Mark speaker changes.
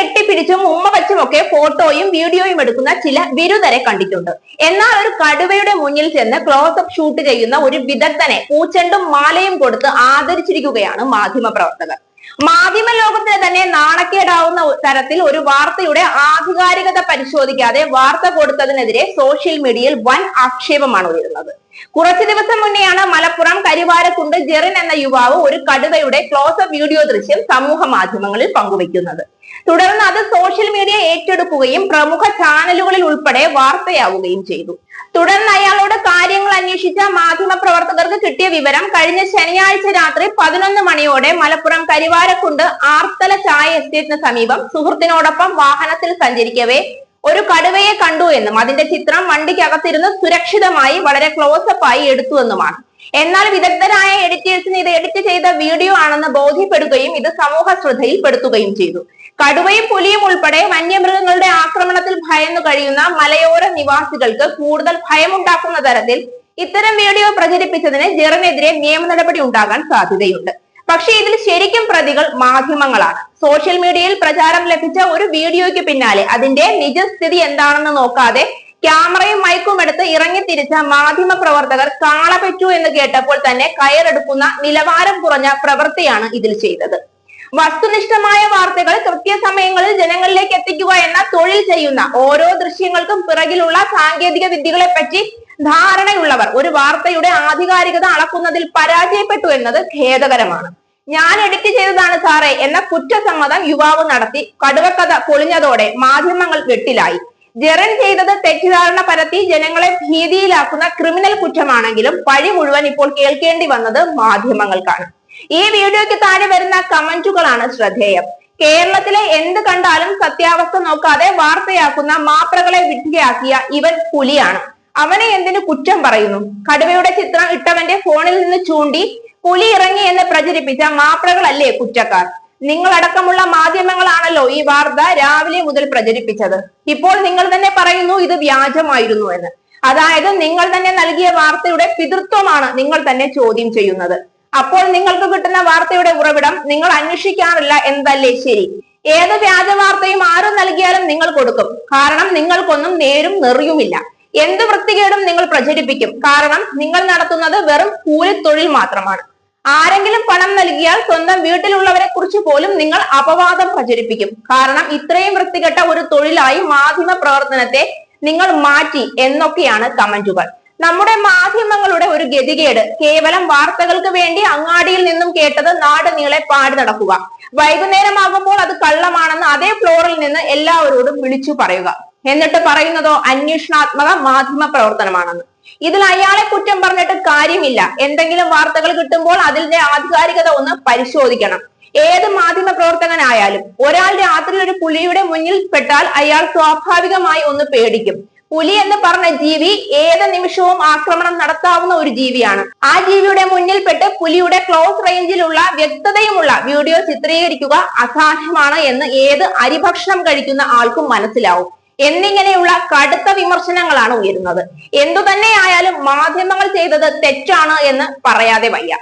Speaker 1: കെട്ടിപ്പിടിച്ചും ഉമ്മ വച്ചുമൊക്കെ ഫോട്ടോയും വീഡിയോയും എടുക്കുന്ന ചില ബിരുദരെ കണ്ടിട്ടുണ്ട്. എന്നാൽ ഒരു കടുവയുടെ മുന്നിൽ ചെന്ന് ക്ലോസപ്പ് ഷൂട്ട് ചെയ്യുന്ന ഒരു വിദഗ്ധനെ പൂച്ചെണ്ടും മാലയും കൊടുത്ത് ആദരിച്ചിരിക്കുകയാണ് മാധ്യമ പ്രവർത്തകർ. മാധ്യമ ലോകത്തിന് തന്നെ നാണക്കേടാവുന്ന തരത്തിൽ ഒരു വാർത്തയുടെ ആധികാരികത പരിശോധിക്കാതെ വാർത്ത കൊടുത്തതിനെതിരെ സോഷ്യൽ മീഡിയയിൽ വൻ ആക്ഷേപമാണ് ഉയരുന്നത്. കുറച്ചു ദിവസം മുന്നെയാണ് മലപ്പുറം കരിവാരക്കുണ്ട് ജെറിൻ എന്ന യുവാവ് ഒരു കടുവയുടെ ക്ലോസപ്പ് വീഡിയോ ദൃശ്യം സമൂഹ മാധ്യമങ്ങളിൽ പങ്കുവയ്ക്കുന്നത്. തുടർന്ന് അത് സോഷ്യൽ മീഡിയ ഏറ്റെടുക്കുകയും പ്രമുഖ ചാനലുകളിൽ ഉൾപ്പെടെ വാർത്തയാവുകയും ചെയ്തു. തുടർന്ന് അയാളോട് കാര്യങ്ങൾ അന്വേഷിച്ച മാധ്യമപ്രവർത്തകർക്ക് കിട്ടിയ വിവരം കഴിഞ്ഞ ശനിയാഴ്ച രാത്രി പതിനൊന്ന് മണിയോടെ മലപ്പുറം കരിവാരക്കുണ്ട് ആർത്തല ചായ എസ്റ്റേറ്റിന് സമീപം സുഹൃത്തിനോടൊപ്പം വാഹനത്തിൽ സഞ്ചരിക്കവേ ഒരു കടുവയെ കണ്ടു എന്നും അതിന്റെ ചിത്രം വണ്ടിക്കകത്തിരുന്ന് സുരക്ഷിതമായി വളരെ ക്ലോസപ്പ് ആയി എടുത്തു എന്നുമാണ്. എന്നാൽ വിദഗ്ധരായ എഡിറ്റേഴ്സിന് ഇത് എഡിറ്റ് ചെയ്ത വീഡിയോ ആണെന്ന് ബോധ്യപ്പെടുകയും ഇത് സമൂഹ ശ്രദ്ധയിൽപ്പെടുത്തുകയും ചെയ്തു. കടുവയും പുലിയും ഉൾപ്പെടെ വന്യമൃഗങ്ങളുടെ ആക്രമണത്തിൽ ഭയന്നു കഴിയുന്ന മലയോര നിവാസികൾക്ക് കൂടുതൽ ഭയമുണ്ടാക്കുന്ന തരത്തിൽ ഇത്തരം വീഡിയോ പ്രചരിപ്പിച്ചതിന് ജെറിനെതിരെ നിയമ നടപടി ഉണ്ടാകാൻ സാധ്യതയുണ്ട്. പക്ഷേ ഇതിൽ ശരിക്കും പ്രതികൾ മാധ്യമങ്ങളാണ്. സോഷ്യൽ മീഡിയയിൽ പ്രചാരം ലഭിച്ച ഒരു വീഡിയോയ്ക്ക് പിന്നാലെ അതിന്റെ നിജസ്ഥിതി എന്താണെന്ന് നോക്കാതെ ക്യാമറയും മൈക്കും എടുത്ത് ഇറങ്ങിത്തിരിച്ച മാധ്യമ പ്രവർത്തകർ കാളപറ്റു എന്ന് കേട്ടപ്പോൾ തന്നെ കയറെടുക്കുന്ന നിലവാരം കുറഞ്ഞ പ്രവൃത്തിയാണ് ഇതിൽ ചെയ്തത്. വസ്തുനിഷ്ഠമായ വാർത്തകൾ കൃത്യസമയങ്ങളിൽ ജനങ്ങളിലേക്ക് എത്തിക്കുക എന്ന തൊഴിൽ ചെയ്യുന്ന ഓരോ ദൃശ്യങ്ങൾക്കും പിറകിലുള്ള സാങ്കേതിക വിദ്യകളെ പറ്റി ധാരണയുള്ളവർ ഒരു വാർത്തയുടെ ആധികാരികത അളക്കുന്നതിൽ പരാജയപ്പെട്ടു എന്നത് ഖേദകരമാണ്. ഞാൻ എഡിറ്റ് ചെയ്തതാണ് സാറേ എന്ന കുറ്റസമ്മതം യുവാവ് നടത്തി കടുവക്കഥ പൊളിഞ്ഞതോടെ മാധ്യമങ്ങൾ വെട്ടിലായി. ജെറൻ ചെയ്തത് തെറ്റിദ്ധാരണ പരത്തി ജനങ്ങളെ ഭീതിയിലാക്കുന്ന ക്രിമിനൽ കുറ്റമാണെങ്കിലും പഴി മുഴുവൻ ഇപ്പോൾ കേൾക്കേണ്ടി വന്നത് മാധ്യമങ്ങൾക്കാണ്. ഈ വീഡിയോയ്ക്ക് താഴെ വരുന്ന കമന്റുകളാണ് ശ്രദ്ധേയം. കേരളത്തിലെ എന്ത് കണ്ടാലും സത്യാവസ്ഥ നോക്കാതെ വാർത്തയാക്കുന്ന മാപ്രകളെ വിഡ്ഢിയാക്കിയ ഇവൻ പുലിയാണ്. അവനെ എന്തിനു കുറ്റം പറയുന്നു? കടുവയുടെ ചിത്രം ഇട്ടവന്റെ ഫോണിൽ നിന്ന് ചൂണ്ടി പുലി ഇറങ്ങി എന്ന് പ്രചരിപ്പിച്ച മാപ്രകളല്ലേ കുറ്റക്കാർ? നിങ്ങളടക്കമുള്ള മാധ്യമങ്ങളാണല്ലോ ഈ വാർത്ത രാവിലെ മുതൽ പ്രചരിപ്പിച്ചത്. ഇപ്പോൾ നിങ്ങൾ തന്നെ പറയുന്നു ഇത് വ്യാജമായിരുന്നു എന്ന്. അതായത് നിങ്ങൾ തന്നെ നൽകിയ വാർത്തയുടെ പിതൃത്വമാണ് നിങ്ങൾ തന്നെ ചോദ്യം ചെയ്യുന്നത്. അപ്പോൾ നിങ്ങൾക്ക് കിട്ടുന്ന വാർത്തയുടെ ഉറവിടം നിങ്ങൾ അന്വേഷിക്കാറില്ല എന്നതല്ലേ ശരി. ഏത് വ്യാജ വാർത്തയും ആരും നൽകിയാലും നിങ്ങൾ കൊടുക്കും. കാരണം നിങ്ങൾക്കൊന്നും നേരും നെറിയുമില്ല. എന്ത് വൃത്തികേടും നിങ്ങൾ പ്രചരിപ്പിക്കും. കാരണം നിങ്ങൾ നടത്തുന്നത് വെറും കൂലിത്തൊഴിൽ മാത്രമാണ്. ആരെങ്കിലും പണം നൽകിയാൽ സ്വന്തം വീട്ടിലുള്ളവരെ കുറിച്ച് പോലും നിങ്ങൾ അപവാദം പ്രചരിപ്പിക്കും. കാരണം ഇത്രയും വൃത്തികെട്ട ഒരു തൊഴിലായി മാധ്യമ പ്രവർത്തനത്തെ നിങ്ങൾ മാറ്റി എന്നൊക്കെയാണ് കമന്റുകൾ. നമ്മുടെ മാധ്യമങ്ങളുടെ ഒരു ഗതികേട്. കേവലം വാർത്തകൾക്ക് വേണ്ടി അങ്ങാടിയിൽ നിന്നും കേട്ടത് നാട് നീളെ പാടി നടക്കുക. വൈകുന്നേരമാകുമ്പോൾ അത് കള്ളമാണെന്ന് അതേ ഫ്ലോറിൽ നിന്ന് എല്ലാവരോടും വിളിച്ചു പറയുക. എന്നിട്ട് പറയുന്നതോ അന്വേഷണാത്മക മാധ്യമ പ്രവർത്തനമാണെന്ന്. ഇതിൽ അയാളെ കുറ്റം പറഞ്ഞിട്ട് കാര്യമില്ല. എന്തെങ്കിലും വാർത്തകൾ കിട്ടുമ്പോൾ അതിന്റെ ആധികാരികത ഒന്ന് പരിശോധിക്കണം. ഏത് മാധ്യമ പ്രവർത്തകനായാലും ഒരാൾ രാത്രി ഒരു പുലിയുടെ മുന്നിൽ പെട്ടാൽ അയാൾ സ്വാഭാവികമായി ഒന്ന് പേടിക്കും. പുലി എന്ന് പറഞ്ഞ ജീവി ഏത് നിമിഷവും ആക്രമണം നടത്താവുന്ന ഒരു ജീവിയാണ്. ആ ജീവിയുടെ മുന്നിൽപ്പെട്ട് പുലിയുടെ ക്ലോസ് റേഞ്ചിലുള്ള വ്യക്തതയുമുള്ള വീഡിയോ ചിത്രീകരിക്കുക അസാധ്യമാണ് എന്ന് ഏത് അരിഭക്ഷണം കഴിക്കുന്ന ആൾക്കും മനസ്സിലാവും. എന്നിങ്ങനെയുള്ള കടുത്ത വിമർശനങ്ങളാണ് ഉയരുന്നത്. എന്തു തന്നെയായാലും മാധ്യമങ്ങൾ ചെയ്തത് തെറ്റാണ് എന്ന് പറയാതെ വയ്യ.